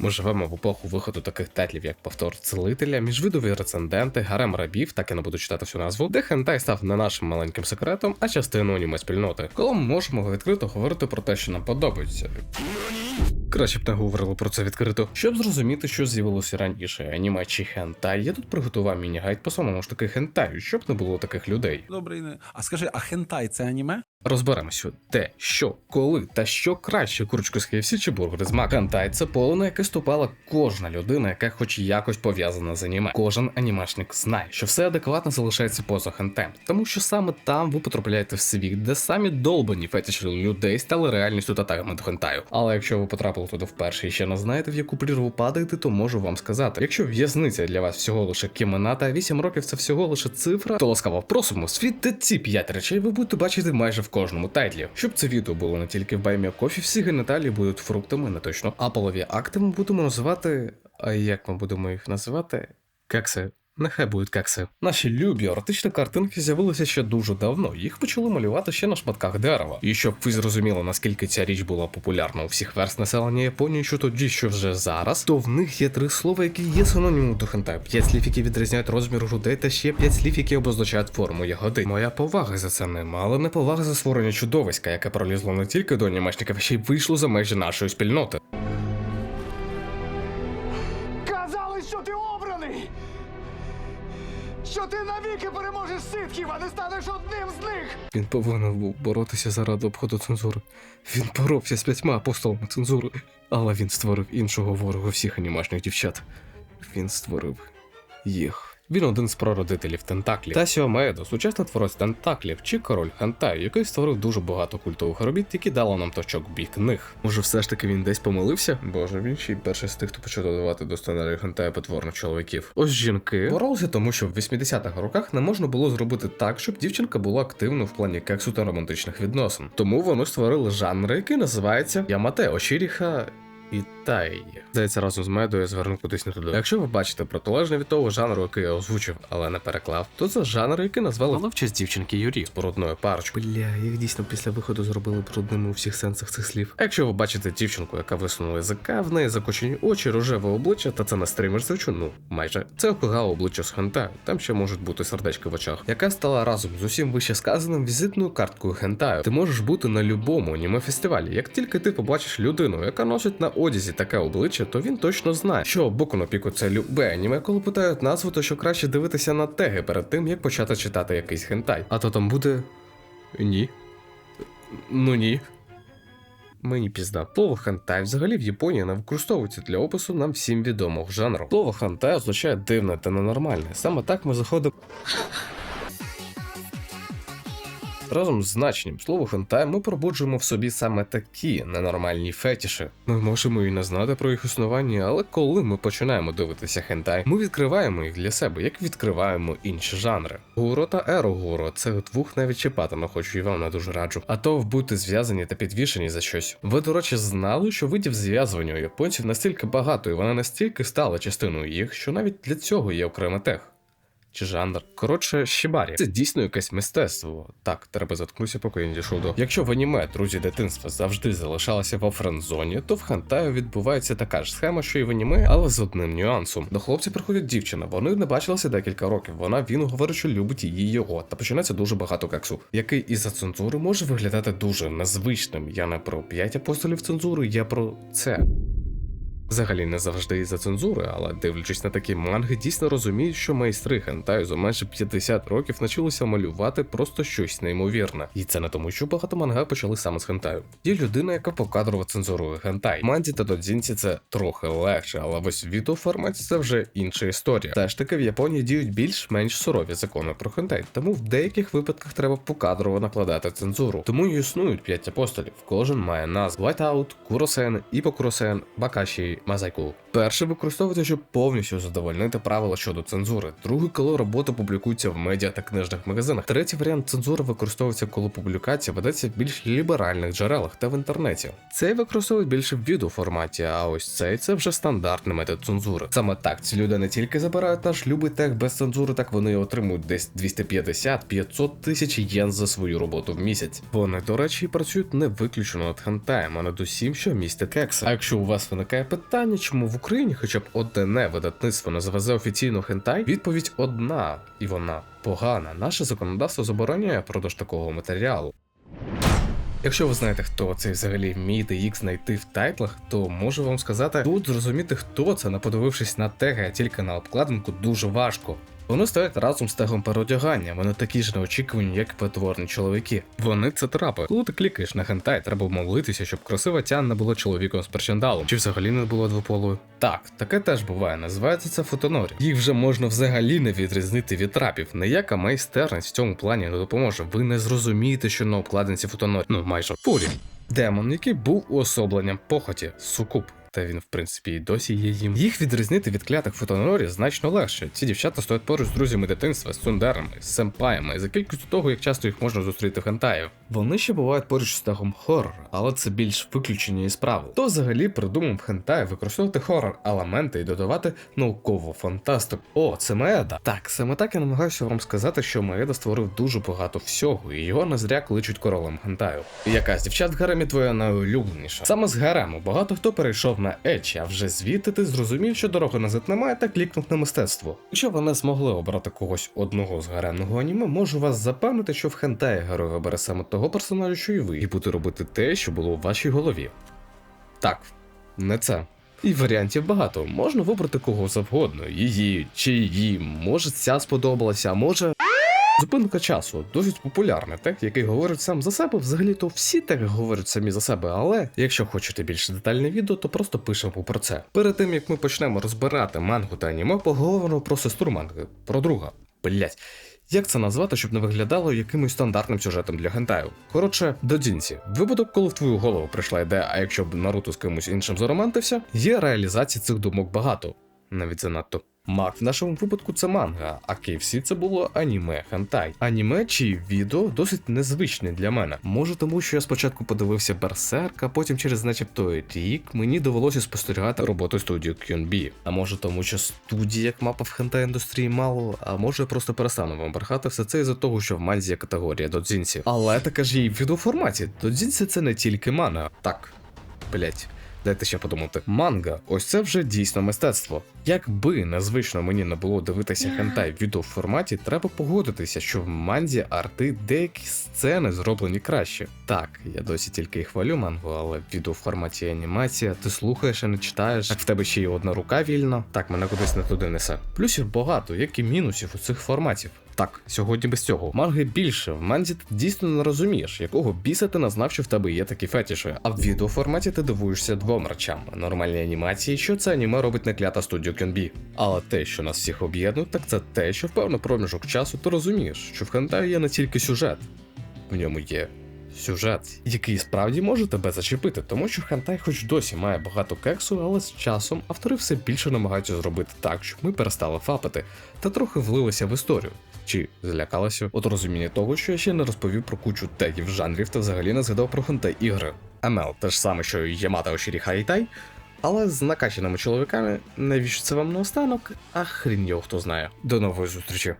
Ми живемо в епоху виходу таких тайтлів, як повтор целителя, міжвидові реценденти, гарем рабів, так я не буду читати всю назву, де хентай став не нашим маленьким секретом, а частиною аніме спільноти. Коли ми можемо відкрито говорити про те, що нам подобається. Краще б не говорили про це відкрито. Щоб зрозуміти, що з'явилося раніше, аніме чи хентай, я тут приготував міні-гайд по самому ж таки хентаю, щоб не було таких людей. Добрий не. А скажи, а хентай це аніме? Розберемося, де, що, коли та що краще курочку з KFC чи бургери з Мак. Хентай – це поле, на яке ступала кожна людина, яка хоч якось пов'язана з аніме. Кожен анімешник знає, що все адекватно залишається поза хентаєм, тому що саме там ви потрапляєте в світ, де самі долбані фетиші людей стали реальністю татарами до хентаю. Але якщо ви потрапили туди вперше і ще не знаєте, в яку прірву падаєте, то можу вам сказати. Якщо в'язниця для вас всього лише кімната, а 8 років це всього лише цифра, то ласкаво просимо світи ці 5 речей ви будете бачити майже в кожному тайтлі. Щоб це відео було не тільки в Баймі Кофі, всі геніталії будуть фруктами, не точно. А полові акти ми будемо називати. А як ми будемо їх називати? Кекси. Нехай будуть кекси. Наші любі еротичні картинки з'явилися ще дуже давно. Їх почали малювати ще на шматках дерева. І щоб ви зрозуміли, наскільки ця річ була популярна у всіх верст населення Японії, що тоді, що вже зараз, то в них є три слова, які є синонімом до хентай. П'ять слів, які відрізняють розмір грудей, та ще п'ять слів, які обозначають форму ягоди. Моя повага за це нема, але не повага за створення чудовиська, яке пролізло не тільки до анімешників, а ще й вийшло за межі нашої спільноти. Що ти навіки переможеш ситків, а не станеш одним з них! Він повинен був боротися заради обходу цензури. Він боровся з п'ятьма апостолами цензури, але він створив іншого ворога всіх анімашних дівчат. Він створив їх. Він один з прародителів Тентаклів. Тасіо Маедо, сучасний творець Тентаклів чи король Хантаю, який створив дуже багато культових робіт, які дали нам точок бій книг. Може, все ж таки він десь помилився? Боже, він ще й перший з тих, хто почав додавати до сценарію Хантаю потворних чоловіків. Ось жінки боролися, тому що в 80-х роках не можна було зробити так, щоб дівчинка була активною в плані кексу та романтичних відносин. Тому вони створили жанр, який називається Ямате Ошіріха і Тай. Здається, разом з медою я зверну кудись не туди. Якщо ви бачите протилежне від того жанру, який я озвучив, але не переклав, то це жанр, який назвали але в честь дівчинки Юрі з породною парочкою. Бля, їх дійсно після виходу зробили брудними у всіх сенсах цих слів. Якщо ви бачите дівчинку, яка висунула язика, в неї закочені очі, рожеве обличчя, та це не стример звичу, ну майже це окугало обличчя з хентаю. Там ще можуть бути сердечки в очах, яка стала разом з усім вище сказаним візитною карткою хентаю. Ти можеш бути на любому аніме фестивалі. Як тільки ти побачиш людину, яка носить на одязі таке обличчя, то він точно знає, що боку на піку це любе аніме, коли питають назву, то що краще дивитися на теги перед тим, як почати читати якийсь хентай. А то там буде. Ні. Ну ні. Мені пізда. Слово хентай взагалі в Японії не використовується для опису нам всім відомого жанру. Слово хентай означає дивне та ненормальне. Саме так ми заходимо. Разом з значенням слова хентай ми пробуджуємо в собі саме такі ненормальні фетіші. Ми можемо і не знати про їх існування, але коли ми починаємо дивитися хентай, ми відкриваємо їх для себе, як відкриваємо інші жанри. Гуро та ерогуро це двох навіть чіпати не хочу і вам не дуже раджу. А то бути зв'язані та підвішені за щось. Ви, до речі, знали, що видів зв'язування у японців настільки багато, і вони настільки стали частиною їх, що навіть для цього є окремий тех чи жанр. Коротше, щебарі. Це дійсно якесь мистецтво. Так, треба заткнутися, поки я не дійшов до. Якщо в аніме друзі дитинства завжди залишалися во френдзоні, то в хантаю відбувається така ж схема, що і в аніме, але з одним нюансом. До хлопця приходить дівчина, вони не бачилися декілька років. Вона він говорить, що любить її його, та починається дуже багато кексу, який із-за цензури може виглядати дуже незвичним. Я не про п'ять апостолів цензури, я про це. Взагалі не завжди із-за цензури, але дивлячись на такі манги, дійсно розуміють, що майстри хентаю за майже 50 років навчилися малювати просто щось неймовірне. І це не тому, що багато манга почали саме з хентаю. Є людина, яка покадрово цензурує хентай. Манді та додзінці це трохи легше, але ось в відеоформаті це вже інша історія. Теж таки в Японії діють більш-менш сурові закони про хентай, тому в деяких випадках треба покадрово накладати цензуру. Тому і існують п'ять апостолів. Кожен має назву Whiteout, Куросен, Іпокуросен, Бакаші, Мазайку. Перший використовується, щоб повністю задовольнити правила щодо цензури. Другий, коли робота публікується в медіа та книжних магазинах. Третій варіант цензури використовується, коли публікація ведеться в більш ліберальних джерелах та в інтернеті. Цей використовують більше в відеоформаті, а ось цей це вже стандартний метод цензури. Саме так ці люди не тільки забирають наш любий тег без цензури, так вони отримують десь 250-500 тисяч єн за свою роботу в місяць. Вони, до речі, працюють не виключно над хентаєм, а над усім, що містить кекси. А якщо у вас виникає питання, чому в Україні хоча б одне видатництво не завезе офіційно хентай, відповідь одна, і вона погана. Наше законодавство забороняє продаж такого матеріалу. Якщо ви знаєте, хто цей взагалі вміє їх знайти в тайтлах, то можу вам сказати, тут зрозуміти, хто це, не подивившись на теги, а тільки на обкладинку, дуже важко. Вони стоять разом з тегом переодягання, вони такі ж неочікувані, як і потворні чоловіки. Вони це трапи. Коли ти клікаєш на хентай, треба молитися, щоб красива тя не була чоловіком з причандалом, чи взагалі не було двополою. Так, таке теж буває, називається це фотонорі. Їх вже можна взагалі не відрізнити від трапів. Ніяка майстерність в цьому плані не допоможе. Ви не зрозумієте, що на обкладинці фотонорі, ну майже фурі. Демон, який був уособленням похоті, сукуб. Та він, в принципі, і досі є їм. Їх відрізнити від клятих фотонорі значно легше. Ці дівчата стоять поруч з друзями дитинства, з сундерами, з семпаями, за кількістю того, як часто їх можна зустріти в хентаїв. Вони ще бувають поруч з тегом хоррор, але це більш виключення із правил. Хто взагалі придумав в хентаї використовувати хоррор елементи і додавати наукову фантастику. О, це Маеда. Так, саме так я намагаюся вам сказати, що Маеда створив дуже багато всього, і його не зря кличуть королем хентаю. Яка з дівчат в гаремі твоя найулюбленіша? Саме з гарему багато хто перейшов на Едж, а вже звідти ти зрозумів, що дороги назад немає, та клікнув на мистецтво. Якщо ви не змогли обрати когось одного з гаремного аніме, можу вас запевнити, що в хентаї герой вибере саме того персонажа, що і ви, і буде робити те, що було у вашій голові. Так, не це. І варіантів багато. Можна вибрати кого завгодно. Її чи її. Може, ця сподобалася, а може. Зупинка часу досить популярний тег, який говорить сам за себе. Взагалі-то всі теги говорять самі за себе, але якщо хочете більш детальне відео, то просто пишемо про це. Перед тим як ми почнемо розбирати мангу та аніме, поговоримо про сестру манги, про друга. Блять. Як це назвати, щоб не виглядало якимось стандартним сюжетом для гентаю? Коротше, до дзінці. Випадок, коли в твою голову прийшла ідея, а якщо б Наруто з кимось іншим заромантився, є реалізації цих думок багато, навіть занадто. Мак в нашому випадку це манга, а KFC це було аніме хентай. Аніме чи відео досить незвичне для мене. Може тому, що я спочатку подивився Берсерк, а потім через начебто рік мені довелося спостерігати роботу студії QNB. А може тому, що студії як мапа в хентай індустрії мало, а може я просто перестану вам брехати все це із-за того, що в манзі є категорія додзінці. Але таке ж є і в відеоформаті. Додзінці це не тільки манга. Так, блять. Дайте ще подумати. Манга, ось це вже дійсно мистецтво. Якби незвично мені не було дивитися хентай в відеоформаті, треба погодитися, що в манзі арти деякі сцени зроблені краще. Так, я досі тільки і хвалю мангу, але в відеоформаті є анімація, ти слухаєш і не читаєш, так в тебе ще й одна рука вільна. Так, мене кудись не туди несе. Плюсів багато, як і мінусів у цих форматів. Так, сьогодні без цього. Манги більше. В манзі ти дійсно не розумієш, якого біса ти не знав, що в тебе є такі фетіші. А в відеоформаті ти дивуєшся двом речам: нормальній анімації, що це аніме робить не клята студіо Кенбі. Але те, що нас всіх об'єднує, так це те, що в певний проміжок часу ти розумієш, що в хентаю є не тільки сюжет, в ньому є. Сюжет, який справді може тебе зачепити, тому що хентай хоч досі має багато кексу, але з часом автори все більше намагаються зробити так, щоб ми перестали фапати та трохи влилися в історію. Чи злякалася от розуміння того, що я ще не розповів про кучу тегів жанрів та взагалі не згадав про хентай ігри. ML те ж саме, що й Ямата Ошірі Хайтай, але з накачаними чоловіками, навіщо це вам наостанок, а хрін його хто знає. До нової зустрічі.